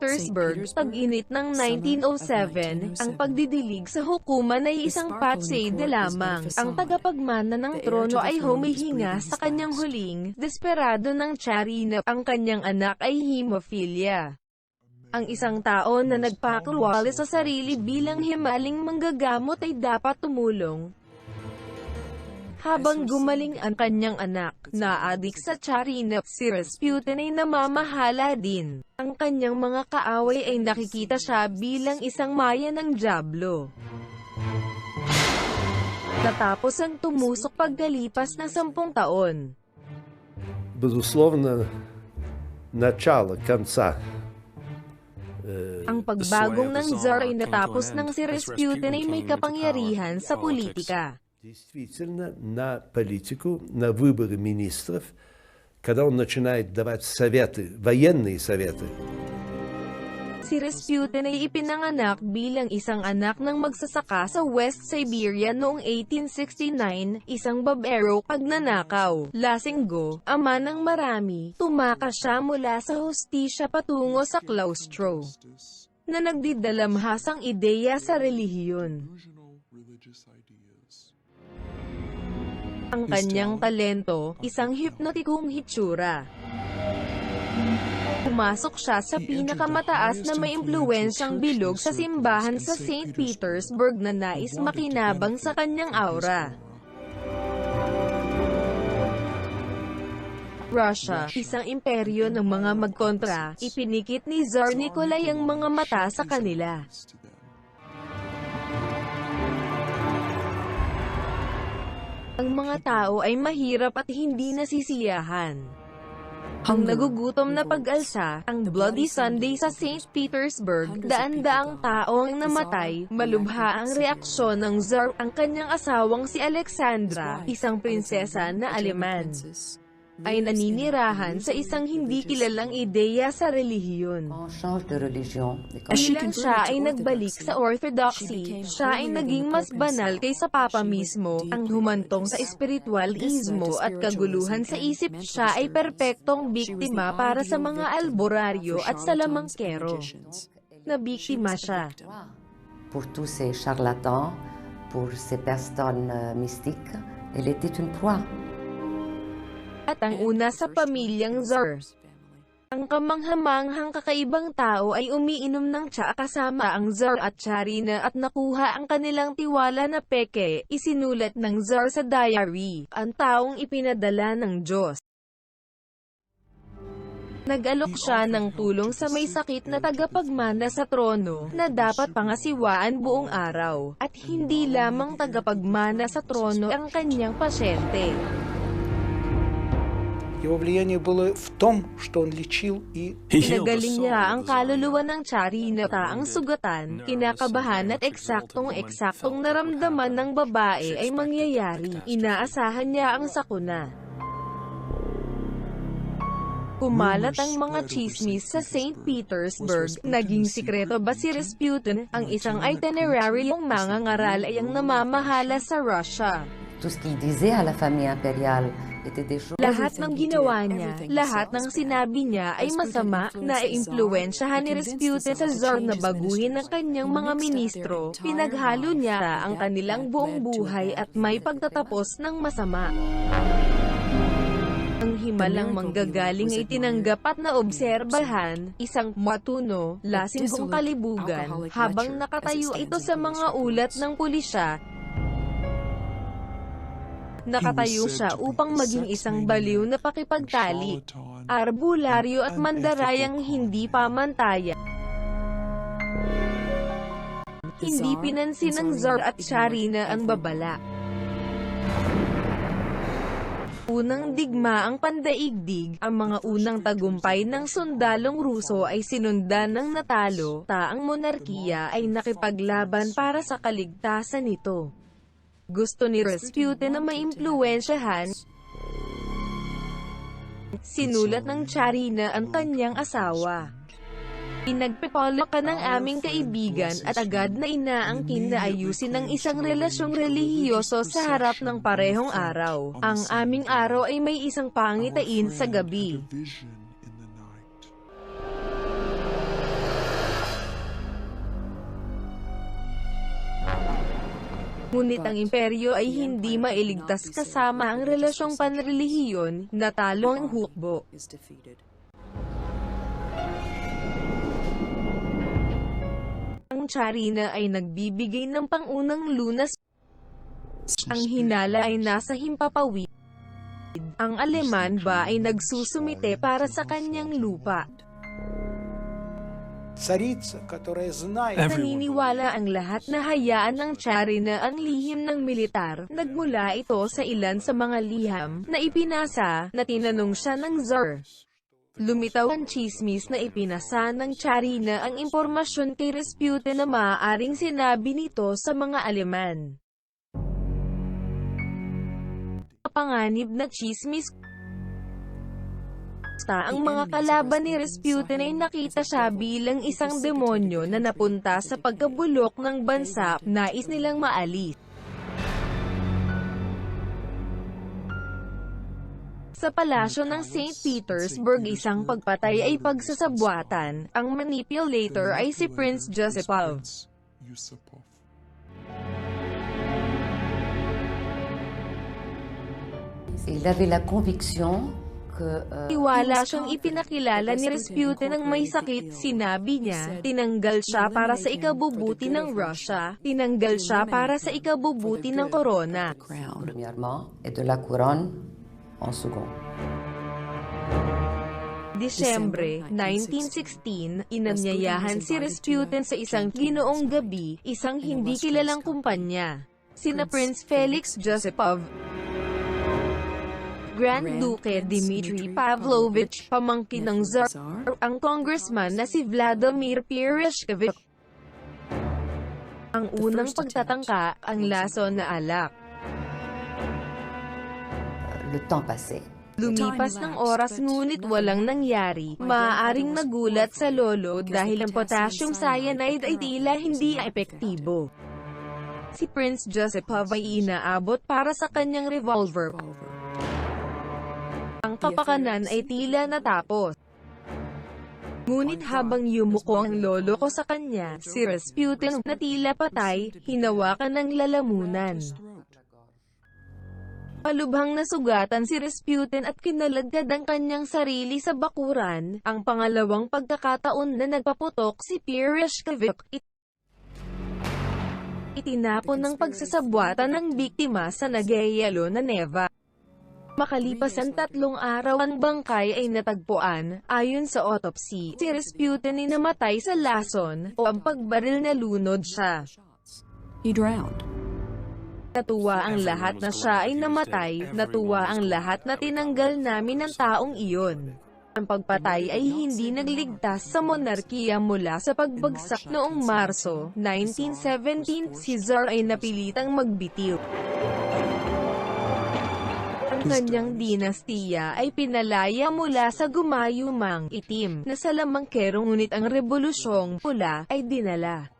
Petersburg, tag-init ng 1907, ang pagdidilig sa hukuman ay isang patsede lamang. Ang tagapagmana ng trono ay humihinga sa kanyang huling, desperado ng tsarina, ang kanyang anak ay hemophilia. Ang isang tao na nagpakulwali sa sarili bilang himaling manggagamot ay dapat tumulong. Habang gumaling ang kanyang anak, naadik sa tsarina, si Rasputin ay namamahala din. Ang kanyang mga kaaway ay nakikita siya bilang isang maya ng Diablo. Natapos ang tumusok pagkalipas ng sampung taon. безусловно, начало конца Ang pagbagong ng Tsar ay natapos nang si Rasputin ay may kapangyarihan sa politika. действительно на политику, на выборы министров, когда он начинает давать советы, военные советы. Si Rasputin ay ipinanganak bilang isang anak ng magsasaka sa West Siberia noong 1869, isang babero pagnanakaw. Lasinggo, ama ng marami, tumakas siya mula sa hostisya patungo sa claustro na nagdidalamhasang ideya sa relihiyon. Ang kanyang talento, isang hipnotikong hitsura. Pumasok siya sa pinakamataas na may impluensyang bilog sa simbahan sa St. Petersburg na nais makinabang sa kanyang aura. Russia, isang imperyo ng mga magkontra, ipinikit ni Tsar Nikolai ang mga mata sa kanila. Ang mga tao ay mahirap at hindi nasisiyahan. Ang nagugutom na pag-alsa, ang Bloody Sunday sa St. Petersburg, daan-daang tao ang namatay, malubha ang reaksyon ng Tsar, ang kanyang asawang si Alexandra, isang prinsesa na Aleman, ay naninirahan sa isang hindi kilalang ideya sa relihiyon. Bilang siya ay nagbalik sa orthodoxy, siya ay naging mas banal kaysa Papa mismo, ang humantong sa espiritualismo at kaguluhan sa isip siya ay perpektong biktima para sa mga alboraryo at salamangkero. Nabiktima siya. Pour tous ces charlatans, pour ces personnes euh, mystiques, elle était une proie. At ang una sa pamilyang Tsar. Ang kamanghamanghang kakaibang tao ay umiinom ng tsa kasama ang Tsar at Tsarina at nakuha ang kanilang tiwala na peke, isinulat ng Tsar sa diary, ang taong ipinadala ng Diyos. Nag-alok siya ng tulong sa may sakit na tagapagmana sa trono, na dapat pangasiwaan buong araw, at hindi lamang tagapagmana sa trono ang kanyang pasyente. Его влияние было в том, что он лечил и Pinagaling niya ang kaluluwa ng Tsarina ang sugatan, kinakabahan at eksaktong-eksaktong naramdaman ng babae ay mangyayari. Inaasahan niya ang sakuna. Kumalat ang mga chismis sa St. Petersburg. Naging sikreto ba si Rasputin? Ang isang itineraryong mga ngaral ay ang namamahala sa Russia. Tout ce qu'il disait à la famille impériale était des choses... lahat ng ginawa niya, lahat ng sinabi niya ay masama na impluensyahan ni Rasputin sa Tsar na baguhin ang kanyang mga ministro. Pinaghalo niya ang kanilang buong buhay at may pagtatapos ng masama. Ang himalang manggagaling ay tinanggap at naobserbahan, isang matuno, lasing kong kalibugan, habang nakatayo ito sa mga ulat ng pulisya, Nakatayo siya upang maging isang baliw na pakipagtali, arbularyo at mandarayang hindi pamantaya. Hindi pinansin ng Tsar at Tsarina ang babala. Unang digma ang pandaigdig, ang mga unang tagumpay ng sundalong Ruso ay sinundan ng natalo, taang monarkiya ay nakipaglaban para sa kaligtasan nito. Gusto ni Rasputin na maimpluwensyahan, sinulat ng Tsarina ang kanyang asawa. Pinagpipolo ka ng aming kaibigan at agad na inaangkin na ayusin ang isang relasyong relihiyoso sa harap ng parehong araw. Ang aming araw ay may isang pangitain sa gabi. Ngunit ang imperyo ay hindi mailigtas kasama ang relasyong panrelihiyon, natalo ang hukbo. Ang Charina ay nagbibigay ng pangunang lunas. Ang hinala ay nasa himpapawid. Ang Aleman ba ay nagsusumite para sa kanyang lupa. Naniniwala ang lahat na hayaan ng Tsari na ang lihim ng militar. Nagmula ito sa ilan sa mga liham na ipinasa na tinanong siya ng czar. Lumitaw ang chismis na ipinasa ng Tsari na ang impormasyon kay Rasputin na maaaring sinabi nito sa mga Aleman. Panganib na chismis ang mga kalaban ni Rasputin ay nakita siya bilang isang demonyo na napunta sa pagkabulok ng bansa, nais nilang maalis. Sa palasyo ng St. Petersburg isang pagpatay ay pagsasabwatan, ang manipulator ay si Prince Josepov. Yusupov. Il avait la conviction Tiwala siyang ipinakilala ni Rasputin ng may sakit, sinabi niya, tinanggal siya para sa ikabubuti ng Russia, tinanggal siya para sa ikabubuti ng corona. Crown. premièrement et de la couronne en second. Disyembre 1916, inanyayahan si Rasputin sa isang ginoong gabi, isang hindi kilalang kumpanya. Sina Prince Felix Josepov, Grand Duke Dmitry Pavlovich, pamangkin ng Tsar, ang congressman na si Vladimir Piereshkovich. Ang unang pagtatangka, ang lason na alak. Euh, Le temps passait. Lumipas ng oras ngunit walang nangyari. Maaaring nagulat sa lolo dahil ang potassium cyanide ay tila hindi epektibo. Si Prince Joseph ay inaabot para sa kanyang revolver. Ang kapakanan ay tila natapos. Ngunit habang yumuko ang lolo ko sa kanya, si Rasputin na tila patay, hinawakan ng lalamunan. Palubhang nasugatan si Rasputin at kinalagad ang kanyang sarili sa bakuran. Ang pangalawang pagkakataon na nagpaputok si Piereshkovich. It Itinapon ng pagsasabwatan ng biktima sa nagyayalo na neva. Makalipas ang tatlong araw ang bangkay ay natagpuan, ayon sa autopsy, si Rasputin ay namatay sa lason o ang pagbaril na lunod siya. He drowned. Natuwa ang lahat na siya ay namatay, natuwa ang lahat na tinanggal namin ang taong iyon. Ang pagpatay ay hindi nagligtas sa monarkiya mula sa pagbagsak noong Marso 1917, si Tsar ay napilitang magbitiw. Ang kanyang dinastiya ay pinalaya mula sa gumayumang itim na salamangkero ngunit ang rebolusyong pula ay dinala.